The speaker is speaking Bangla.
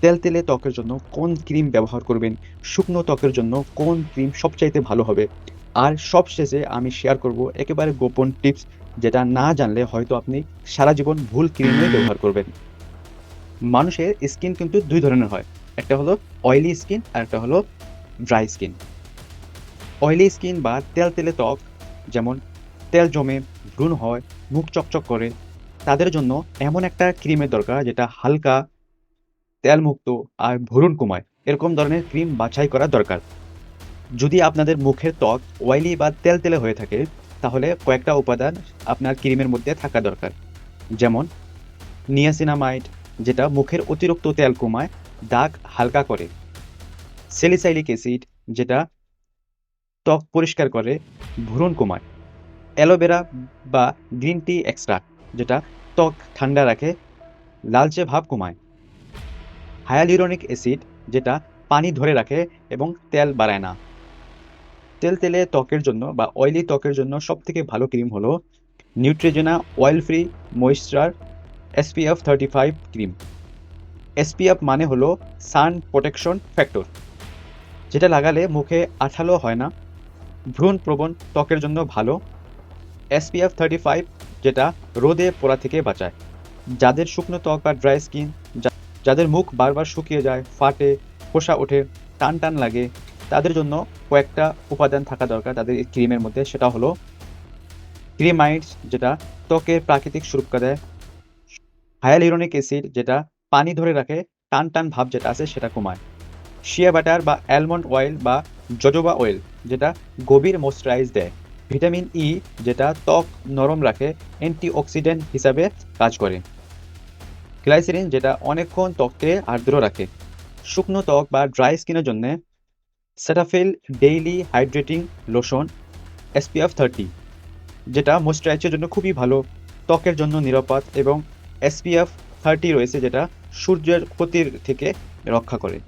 তেলতেলে ত্বকের জন্য কোন ক্রিম ব্যবহার করবেন? শুকনো ত্বকের জন্য কোন ক্রিম সবচাইতে ভালো হবে? আর সবশেষে আমি শেয়ার করব একেবারে গোপন টিপস যেটা না জানলে হয়তো আপনি সারা জীবন ভুল ক্রিমই ব্যবহার করবেন। মানুষের স্কিন কিন্তু দুই ধরনের হয়। একটা হলো অয়েলি স্কিন আর একটা হলো ড্রাই স্কিন অয়েলি স্কিন বা তেল তেলে ত্বক যেমন তেল জমে, ভ্রূণ হয়, মুখ চকচক করে, তাদের জন্য এমন একটা ক্রিমের দরকার যেটা হালকা তেলমুক্ত আর ভরুন কমায় এরকম ধরনের ক্রিম বাছাই করা দরকার। যদি আপনাদের মুখের ত্বক অয়েলি বা তেল তেলে হয়ে থাকে, তাহলে কয়েকটা উপাদান আপনার ক্রিমের মধ্যে থাকা দরকার। যেমন নিয়াসিনামাইড যেটা মুখের অতিরিক্ত তেল কমায়, দাগ হালকা করে। সেলিসাইলিক অ্যাসিড যেটা ত্বক পরিষ্কার করে, ভ্রূণ কমায় অ্যালোভেরা বা গ্রিন টি এক্সট্রা যেটা ত্বক ঠান্ডা রাখে, লালচে ভাব কমায়। হায়ালিউরনিক অ্যাসিড, যেটা পানি ধরে রাখে এবং তেল বাড়ায় না। তেল তেলে ত্বকের জন্য বা অয়েলি ত্বকের জন্য সবথেকে ভালো ক্রিম হলো Neutrogena oil free moisture SPF thirty five cream SPF মানে হলো সান প্রোটেকশন ফ্যাক্টর যেটা লাগালে মুখে আঠালো হয় না। ভ্রূণ প্রবণ ত্বকের জন্য ভালো। এসপিএফ থার্টি ফাইভ যেটা রোদে পোড়া থেকে বাঁচায়। যাদের শুকনো ত্বক বা ড্রাই স্কিন যাদের মুখ বারবার শুকিয়ে যায়, ফাটে ফোসা ওঠে, টান টান লাগে, তাদের জন্য কয়েকটা উপাদান থাকা দরকার তাদের এই ক্রিমের মধ্যে। সেটা হলো ক্রিমাইডস যেটা ত্বকের প্রাকৃতিক সুরক্ষা দেয়। হায়ালিউরনিক অ্যাসিড, যেটা পানি ধরে রাখে, টান টান ভাব যেটা আছে সেটা কমায়। শিয়া বাটার বা অ্যালমন্ড অয়েল বা জজোবা অয়েল, যেটা গভীর ময়শ্চারাইজ দেয়। ভিটামিন ই যেটা ত্বক নরম রাখে, অ্যান্টিঅক্সিডেন্ট হিসাবে কাজ করে। গ্লাইসেরিন যেটা অনেকক্ষণ ত্বককে আর্দ্র রাখে। শুকনো ত্বক বা ড্রাই স্কিনের জন্য Cetaphil daily hydrating lotion SPF thirty যেটা ময়শ্চারাইজের জন্য খুবই ভালো, ত্বকের জন্য নিরাপদ এবং এসপিএফ থার্টি রয়েছে যেটা সূর্যের ক্ষতির থেকে রক্ষা করে।